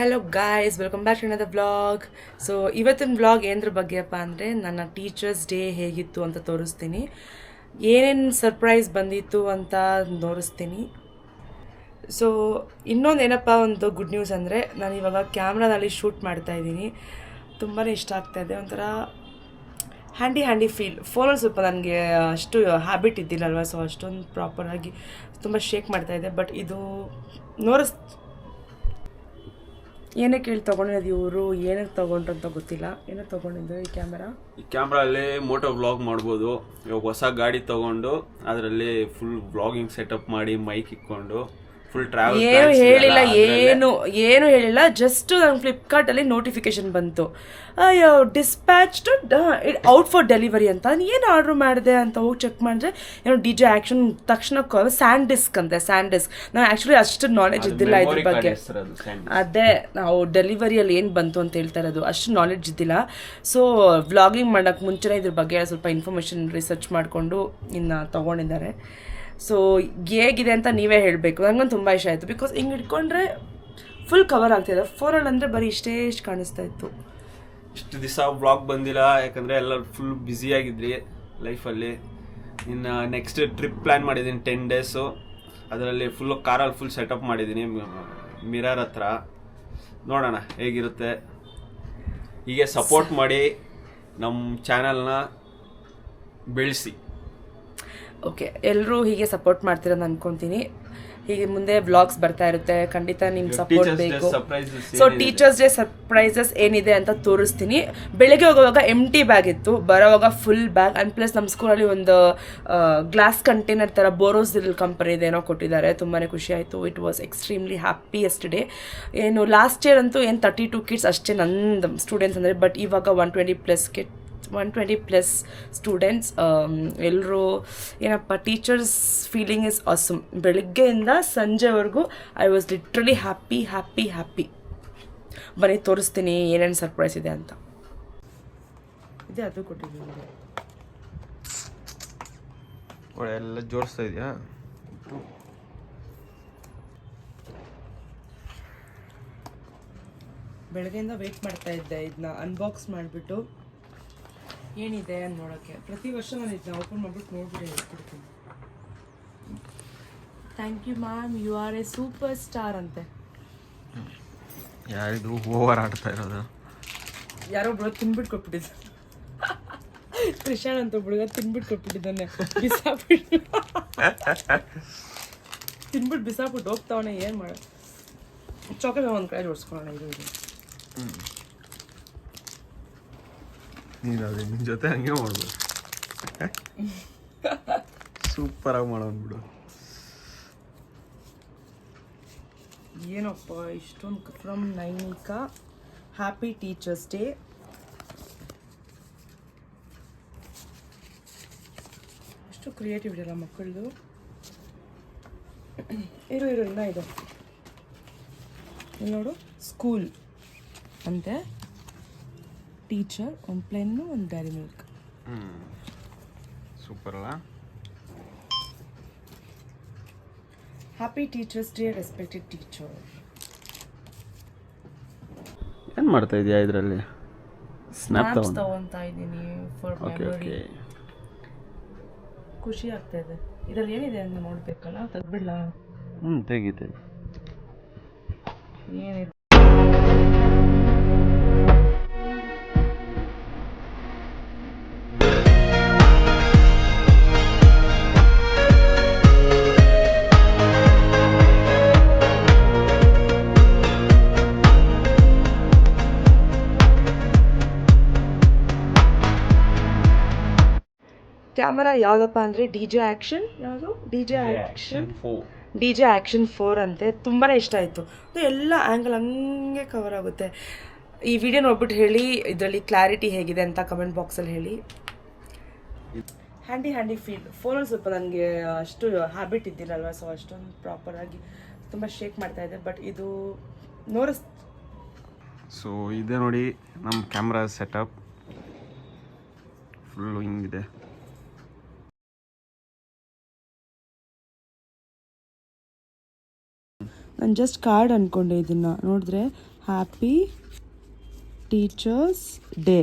Hello guys welcome back to another vlog so ಇವತ್ತಿನ vlog ಏನರ ಬಗ್ಗೆಪ್ಪ ಅಂದರೆ ನನ್ನ ಟೀಚರ್ಸ್ ಡೇ ಹೇಗಿತ್ತು ಅಂತ ತೋರಿಸ್ತೀನಿ. ಏನೇನು ಸರ್ಪ್ರೈಸ್ ಬಂದಿತ್ತು ಅಂತ ತೋರಿಸ್ತೀನಿ. ಸೊ ಇನ್ನೊಂದು ಏನಪ್ಪ ಒಂದು ಗುಡ್ ನ್ಯೂಸ್ ಅಂದರೆ ನಾನು ಇವಾಗ ಕ್ಯಾಮ್ರಾದಲ್ಲಿ ಶೂಟ್ ಮಾಡ್ತಾ ಇದ್ದೀನಿ. ತುಂಬಾ ಇಷ್ಟ ಆಗ್ತಾ ಇದೆ. ಒಂಥರ ಹ್ಯಾಂಡಿ ಹ್ಯಾಂಡಿ ಫೀಲ್ ಫೋನಲ್ಲಿ ಸ್ವಲ್ಪ ನನಗೆ ಅಷ್ಟು ಹ್ಯಾಬಿಟ್ ಇದ್ದಿಲ್ಲಲ್ವ ಸೊ ಅಷ್ಟೊಂದು ಪ್ರಾಪರಾಗಿ ತುಂಬ ಶೇಕ್ ಮಾಡ್ತಾ ಇದೆ. ಬಟ್ ಇದು ನೋರಿಸ್ ಏನಕ್ಕೆ ಹೇಳಿ ತೊಗೊಂಡಿರೋದು ಇವರು ಏನಕ್ಕೆ ತೊಗೊಂಡ್ರು ಅಂತ ಗೊತ್ತಿಲ್ಲ. ಏನಕ್ಕೆ ತೊಗೊಂಡಿದ್ದು ಈ ಕ್ಯಾಮ್ರಾ ಈ ಕ್ಯಾಮ್ರಲ್ಲಿ ಮೋಟೋ ವ್ಲಾಗ್ ಮಾಡ್ಬೋದು. ಇವಾಗ ಹೊಸ ಗಾಡಿ ತಗೊಂಡು, ಅದರಲ್ಲಿ ಫುಲ್ ವ್ಲಾಗಿಂಗ್ ಸೆಟಪ್ ಮಾಡಿ ಮೈಕ್ ಇಕ್ಕೊಂಡು. ಫುಲ್ ಟ್ರಾವೆಲ್ ಏನು ಹೇಳಿಲ್ಲ ಏನು ಏನು ಹೇಳಿಲ್ಲ ಜಸ್ಟ್ ನಂಗೆ ಫ್ಲಿಪ್ಕಾರ್ಟಲ್ಲಿ ನೋಟಿಫಿಕೇಶನ್ ಬಂತು. ಅಯ್ಯೋ ಡಿಸ್ಪ್ಯಾಚ್ಡ್ ಔಟ್ ಫಾರ್ ಡೆಲಿವರಿ ಅಂತ. ನಾನು ಏನು ಆರ್ಡ್ರ್ ಮಾಡಿದೆ ಅಂತ ಹೋಗಿ ಚೆಕ್ ಮಾಡಿದ್ರೆ ಏನು ಡಿ ಜೆ ಆ್ಯಕ್ಷನ್ ತಕ್ಷಣ ಸ್ಯಾಂಡ್ ಡಿಸ್ಕ್ ಅಂತೆ ಸ್ಯಾಂಡ್ ಡಿಸ್ಕ್ ನಾನು ಆ್ಯಕ್ಚುಲಿ ಅಷ್ಟು ನಾಲೆಜ್ ಇದ್ದಿಲ್ಲ ಇದ್ರ ಬಗ್ಗೆ. ಅದೇ ನಾವು ಡೆಲಿವರಿಯಲ್ಲಿ ಏನು ಬಂತು ಅಂತ ಹೇಳ್ತಾ ಇರೋದು ಅಷ್ಟು ನಾಲೆಜ್ ಇದ್ದಿಲ್ಲ. ಸೊ ವ್ಲಾಗಿಂಗ್ ಮಾಡೋಕ್ಕೆ ಮುಂಚೆನೇ ಇದ್ರ ಬಗ್ಗೆ ಸ್ವಲ್ಪ ಇನ್ಫಾರ್ಮೇಷನ್ ರಿಸರ್ಚ್ ಮಾಡಿಕೊಂಡು ಇನ್ನು ತೊಗೊಂಡಿದ್ದಾರೆ. ಸೊ ಹೇಗಿದೆ ಅಂತ ನೀವೇ ಹೇಳಬೇಕು. ನನಗೊಂದು ತುಂಬ ಇಷ್ಟ ಆಯಿತು. ಬಿಕಾಸ್ ಹಿಂಗೆ ಇಟ್ಕೊಂಡ್ರೆ ಫುಲ್ ಕವರ್ ಆಗ್ತಿದೆ ಫೋನಲ್ಲಿ ಅಂದರೆ ಬರೀ ಇಷ್ಟೇ ಇಷ್ಟು ಕಾಣಿಸ್ತಾ ಇತ್ತು. ಇಷ್ಟು ದಿವಸ ಬ್ಲಾಗ್ ಬಂದಿಲ್ಲ. ಯಾಕಂದರೆ ಎಲ್ಲ ಫುಲ್ ಬ್ಯುಸಿಯಾಗಿದ್ರಿ ಲೈಫಲ್ಲಿ ಇನ್ನು ನೆಕ್ಸ್ಟ್ ಟ್ರಿಪ್ ಪ್ಲ್ಯಾನ್ ಮಾಡಿದ್ದೀನಿ ಟೆನ್ ಡೇಸು ಅದರಲ್ಲಿ ಫುಲ್ಲು ಕಾರಲ್ಲಿ ಫುಲ್ ಸೆಟಪ್ ಮಾಡಿದ್ದೀನಿ. ಮಿರರ್ ಹತ್ರ. ನೋಡೋಣ ಹೇಗಿರುತ್ತೆ. ಹೀಗೆ ಸಪೋರ್ಟ್ ಮಾಡಿ ನಮ್ಮ ಚಾನಲ್ನ ಬೆಳೆಸಿ. ಓಕೆ ಎಲ್ಲರೂ ಹೀಗೆ ಸಪೋರ್ಟ್ ಮಾಡ್ತಿರೋದು ಅನ್ಕೊಂತೀನಿ. ಹೀಗೆ ಮುಂದೆ ವ್ಲಾಗ್ಸ್ ಬರ್ತಾ ಇರುತ್ತೆ ಖಂಡಿತ ನಿಮ್ಮ ಸಪೋರ್ಟ್ ಬೇಕು. ಸೊ ಟೀಚರ್ಸ್ ಡೇ ಸರ್ಪ್ರೈಸಸ್ ಏನಿದೆ ಅಂತ ತೋರಿಸ್ತೀನಿ. ಬೆಳಗ್ಗೆ ಹೋಗುವಾಗ ಎಂ ಟಿ ಬ್ಯಾಗ್ ಇತ್ತು ಬರೋವಾಗ ಫುಲ್ ಬ್ಯಾಗ್ ಆ್ಯಂಡ್ ಪ್ಲಸ್ ನಮ್ಮ ಸ್ಕೂಲಲ್ಲಿ ಒಂದು ಗ್ಲಾಸ್ ಕಂಟೈನರ್ ಥರ ಬೋರೋಸ್ ಕಂಪನಿದು ಏನೋ ಕೊಟ್ಟಿದ್ದಾರೆ. ತುಂಬಾ ಖುಷಿ ಆಯಿತು. It was extremely happiest day ಏನು ಲಾಸ್ಟ್ ಇಯರ್ ಅಂತೂ ಏನು ತರ್ಟಿ ಟು ಕಿಡ್ಸ್ ಅಷ್ಟೇ ನಂದು ಸ್ಟೂಡೆಂಟ್ಸ್ ಅಂದರೆ ಬಟ್ ಇವಾಗ one twenty plus kit one twenty plus students ಎಲ್ಲರೂ ಏನಪ್ಪ ಟೀಚರ್ಸ್ ಫೀಲಿಂಗ್ ಇಸ್ ಆಸಮ್ ಬೆಳಗ್ಗೆಯಿಂದ ಸಂಜೆವರೆಗೂ I was literally happy happy happy ಬನ್ನಿ ತೋರಿಸ್ತೀನಿ ಏನೇನು ಸರ್ಪ್ರೈಸ್ ಇದೆ ಅಂತ. ಇದೆ ಅದು ಕೊಟ್ಟಿದ್ದೀನಿ. ಎಲ್ಲ ಜೋಡಿಸ್ತಾ ಇದೆಯಾ? ಬೆಳಗ್ಗೆಯಿಂದ ವೆಯ್ಟ್ ಮಾಡ್ತಾ ಇದ್ದೆ ಇದನ್ನ ಅನ್ಬಾಕ್ಸ್ ಮಾಡಿಬಿಟ್ಟು. ಏನಿದೆ ಅಂತ ನೋಡೋಕ್ಕೆ. ಪ್ರತಿ ವರ್ಷ ನಾನು ಇದನ್ನ ಓಪನ್ ಮಾಡಿಬಿಟ್ಟು ನೋಡ್ಬಿಟ್ಟು ಹೇಳ್ಕೊಡ್ತೀನಿ thank you ma'am you are a superstar ಅಂತೆ. ಯಾರಿದು ಓವರ್ ಆಡ್ತಾ ಇರೋದು. ಯಾರೋ ಒಬ್ಬಳು ತಿನ್ಬಿಟ್ಟು ಕೊಟ್ಬಿಟ್ಟಿದ್ದ. ಕೃಷಾಣ್ ಅಂತ ಒಬ್ಬಳಿಗೆ ತಿನ್ಬಿಟ್ಟು ಕೊಟ್ಬಿಟ್ಟಿದ್ದಾನೆ. ಬಿಸಾಬಿಟ್ಟು ತಿನ್ಬಿಟ್ಟು ಬಿಸಾಬಿಟ್ಟು ಹೋಗ್ತಾವನೆ ಏನು ಮಾಡ ಚಾಕ್ಲೇಟ್ ಒಂದು ಕಡೆ ಜೋಡಿಸ್ಕೊಳ್ಳೋಣ ಇದು ಇದು. ನೀನು ಅದೇ ನಿನ್ನ ಜೊತೆ ಹಂಗೆ ಮಾಡ್ಬೋದು ಸೂಪರಾಗಿ ಮಾಡೋನ್ ಬಿಡು. ಏನಪ್ಪ, ಇಷ್ಟೊಂದು from Nainika? Happy teachers day ಎಷ್ಟು ಕ್ರಿಯೇಟಿವ್ ಇದೆಯಲ್ಲ ಮಕ್ಕಳದು? ಇರು ಇರು ಇಲ್ಲ ಇದು. ನೋಡು ಸ್ಕೂಲ್ ಅಂತೆ. ಟೀಚರ್ ಒಂದು ಪ್ಲೇನ್ನು ಒಂದು ಡೈರಿ ಮಿಲ್ಕ್ ಸೂಪರ್ ಅಲ್ಲ happy teachers day respected teacher ಏನು ಮಾಡ್ತಾ ಇದೆಯಾ ಇದರಲ್ಲಿ? ಸ್ನ್ಯಾಪ್ ತಗೊಂತಾ ಇದ್ದೀನಿ ಫಾರ್ ಓಕೆ ಮೆಮೊರಿ ಓಕೆ ಖುಷಿ ಆಗ್ತಾ ಇದೆ. ಇದರಲ್ಲಿ ಏನಿದೆ ಅಂತ ನೋಡ್ಬೇಕಲ್ಲ? ತೆಗ್ಬಿಡ್ಲಾ ಹ್ಞೂ ತೆಗಿ ತೆಗಿ. ಏನಿದೆ? ಕ್ಯಾಮರಾ ಯಾವುದಪ್ಪ ಅಂದರೆ ಡಿ ಜೆ ಆ್ಯಕ್ಷನ್? ಯಾವುದು? D J action. D J action four ಅಂತೆ. ತುಂಬಾ ಇಷ್ಟ ಆಯಿತು. ಅದು ಎಲ್ಲ ಆ್ಯಂಗಲ್ ಹಂಗೆ ಕವರ್ ಆಗುತ್ತೆ. ಈ ವಿಡಿಯೋ ನೋಡ್ಬಿಟ್ಟು ಹೇಳಿ ಇದರಲ್ಲಿ ಕ್ಲಾರಿಟಿ ಹೇಗಿದೆ ಅಂತ ಕಮೆಂಟ್ ಬಾಕ್ಸಲ್ಲಿ ಹೇಳಿ. ಹ್ಯಾಂಡಿ ಹ್ಯಾಂಡಿ ಫೀಲ್ ಫೋನಲ್ಲಿ ಸ್ವಲ್ಪ ನನಗೆ ಅಷ್ಟು ಹ್ಯಾಬಿಟ್ ಇದ್ದಿಲ್ಲಲ್ವ ಸೊ ಅಷ್ಟೊಂದು ಪ್ರಾಪರಾಗಿ ತುಂಬ ಶೇಕ್ ಮಾಡ್ತಾ ಇದೆ ಬಟ್ ಇದು ನೋಡಿಸ್ ಸೊ ಇದೆ ನೋಡಿ ನಮ್ಮ ಕ್ಯಾಮ್ರಾ ಸೆಟಪ್ ಫುಲ್ಲು ಹಿಂಗಿದೆ. ನಾನು ಜಸ್ಟ್ ಕಾರ್ಡ್ ಅಂದ್ಕೊಂಡೆ ಇದನ್ನು. ನೋಡಿದ್ರೆ ಹ್ಯಾಪಿ ಟೀಚರ್ಸ್ ಡೇ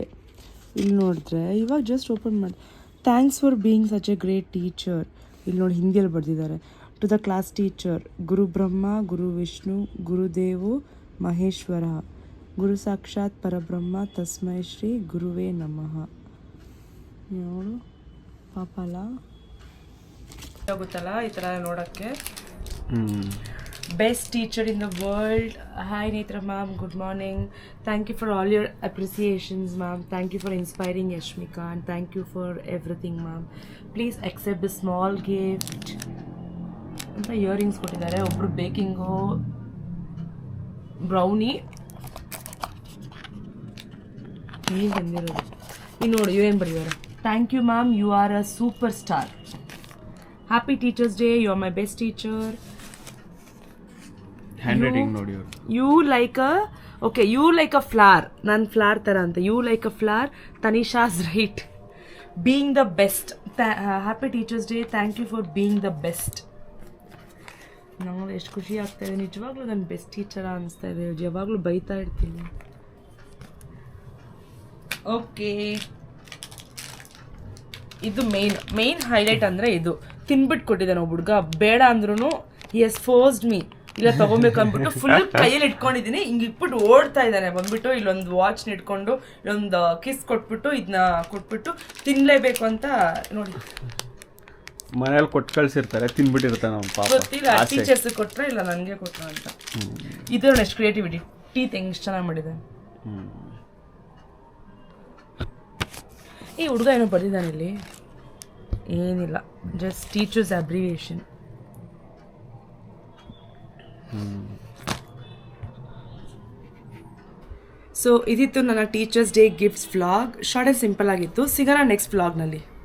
ಇಲ್ಲಿ ನೋಡಿದ್ರೆ ಇವಾಗ ಜಸ್ಟ್ ಓಪನ್ ಮಾಡಿ thanks for being such a great teacher ಇಲ್ಲಿ ನೋಡಿ ಹಿಂದಿಯಲ್ಲಿ ಬರೆದಿದ್ದಾರೆ ಟು ದ ಕ್ಲಾಸ್ ಟೀಚರ್ ಗುರು ಬ್ರಹ್ಮ ಗುರು ವಿಷ್ಣು ಗುರುದೇವು ಮಹೇಶ್ವರ ಗುರು ಸಾಕ್ಷಾತ್ ಪರಬ್ರಹ್ಮ ತಸ್ಮೈ ಶ್ರೀ ಗುರುವೇ ನಮಃ ನೋಡು ಪಾಪಲ? ಗೊತ್ತಲ್ಲ, ಈ ಥರ ನೋಡೋಕ್ಕೆ? best teacher in the world. Hi Netra ma'am, good morning. Thank you for all your appreciations, ma'am. Thank you for inspiring Yashmika and thank you for everything, ma'am. Please accept the small gift. ಅಂತ earrings ಕೊಟ್ಟಿದ್ದಾರೆ ಒಬ್ರು baking brownie ಏನು ಬಂದಿರೋದು ಇನ್ನು ನೋಡಿ ಇವೇನು ಬರೆದಿದ್ದಾರೆ thank you ma'am you are a super star happy teachers day you are my best teacher handwriting ನೋಡಿ ಅವ್ರು you like a okay you like a flower ನಾನು ಫ್ಲಾರ್ ಥರ ಅಂತ. You like a flower Tanisha's right being the best happy teachers day thank you for being the best ನಾವು ಎಷ್ಟು ಖುಷಿ ಆಗ್ತಾ ಇದೆ. ನಿಜವಾಗ್ಲೂ ನನ್ನ ಬೆಸ್ಟ್ ಟೀಚರ ಅನಿಸ್ತಾ ಇದೆ. ಯಾವಾಗಲೂ ಬೈತಾ ಇರ್ತೀನಿ. ಓಕೆ ಇದು ಮೇನ್ ಮೇನ್ ಹೈಲೈಟ್ ಅಂದರೆ ಇದು. ತಿನ್ಬಿಟ್ಟು ಕೊಟ್ಟಿದ್ದಾನೆ ಒಬ್ಬ ಹುಡುಗ. ಬೇಡ ಅಂದ್ರೂ ಎಸ್ ಫೋರ್ಸ್ಡ್ ಮೀ ಇಲ್ಲ ತಗೋಬೇಕು ಅಂದ್ಬಿಟ್ಟು ಫುಲ್ ಕೈಯಲ್ಲಿ ಇಟ್ಕೊಂಡಿದ್ದೀನಿ. ಹಿಂಗೆ ಇಟ್ಬಿಟ್ಟು ಓಡ್ತಾ ಇದ್ದಾನೆ. ಬಂದ್ಬಿಟ್ಟು ಇಲ್ಲೊಂದು ವಾಚ್ ಇಟ್ಕೊಂಡು ಇಲ್ಲೊಂದು ಕಿಸ್ ಕೊಟ್ಬಿಟ್ಟು ಇದನ್ನ ಕೊಟ್ಬಿಟ್ಟು ತಿನ್ಲೇಬೇಕು ಅಂತ ನೋಡಿ. ಮನೇಲಿ ಕೊಟ್ಟು ಕಳ್ಸಿರ್ತಾರೆ ತಿನ್ಬಿಟ್ಟಿರ್ತಾನೆ ಅವ್ನು ಪಾಪ. ಗೊತ್ತಿಲ್ಲ ಆಸೆ. ಟೀಚರ್ಸ್ ಕೊಟ್ರೆ ಇಲ್ಲ ನನಗೆ ಕೊಟ್ರ ಅಂತ. ಇದು ನೆಕ್ಸ್ಟ್ ಕ್ರಿಯೇಟಿವಿಟಿ ಟೀ ಹೆಂಗ್ ಇಷ್ಟು ಚೆನ್ನಾಗಿ ಮಾಡಿದೆ. ಈ ಹುಡುಗ ಏನೋ ಬರ್ದಿದ್ದಾನೆ ಇಲ್ಲಿ. ಏನಿಲ್ಲ ಜಸ್ಟ್ ಟೀಚರ್ಸ್ ಅಬ್ರಿವೇಷನ್ ಸೊ ಇದಿತ್ತು ನನ್ನ teachers day gifts vlog short and simple ಆಗಿತ್ತು. ಸಿಗೋಣ ನೆಕ್ಸ್ಟ್ ವ್ಲಾಗ್ನಲ್ಲಿ